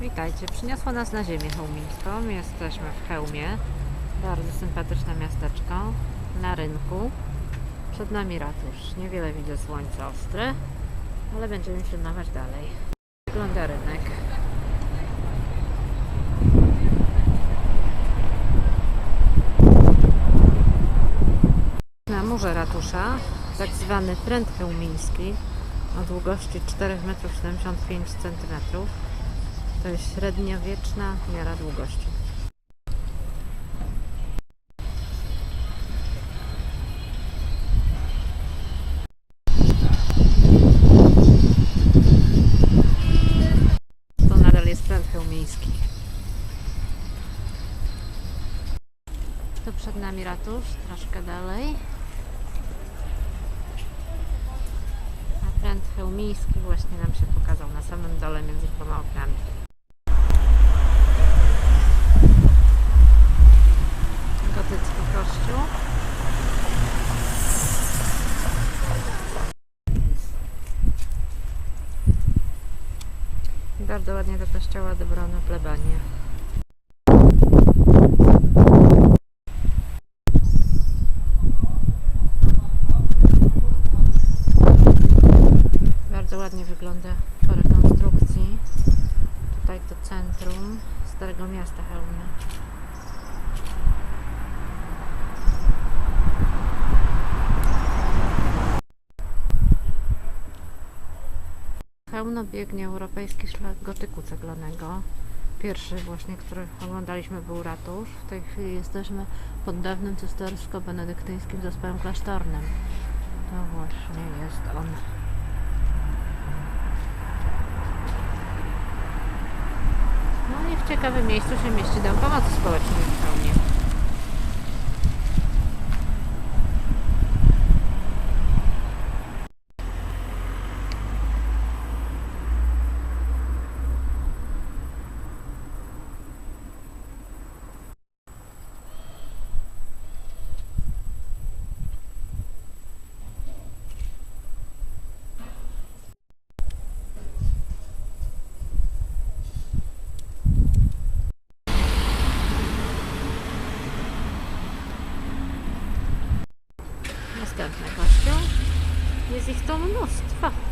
Witajcie, przyniosło nas na ziemię chełmińską. Jesteśmy w Chełmie. Bardzo sympatyczne miasteczko. Na rynku. Przed nami ratusz. Niewiele widzę słońce ostre, ale będziemy filmować dalej. Wygląda rynek. Na murze ratusza tak zwany trend chełmiński o długości 4,75 m. To jest średniowieczna miara długości. To nadal jest trend chełmiński. Tu przed nami ratusz, troszkę dalej. A chełmiński właśnie nam się pokazał na samym dole między dwoma oknami. Bardzo ładnie do kościoła dobrano plebanie. Bardzo ładnie wygląda po rekonstrukcji. Tutaj to centrum Starego Miasta Chełmna. Chełmno biegnie europejski szlak gotyku ceglanego. Pierwszy właśnie, który oglądaliśmy był ratusz. W tej chwili jesteśmy pod dawnym cystersko-benedyktyńskim zespołem klasztornym. To właśnie jest on. No i w ciekawym miejscu się mieści dom pomocy społecznej w Chełmie. następny kościół. Jest ich to mnóstwo.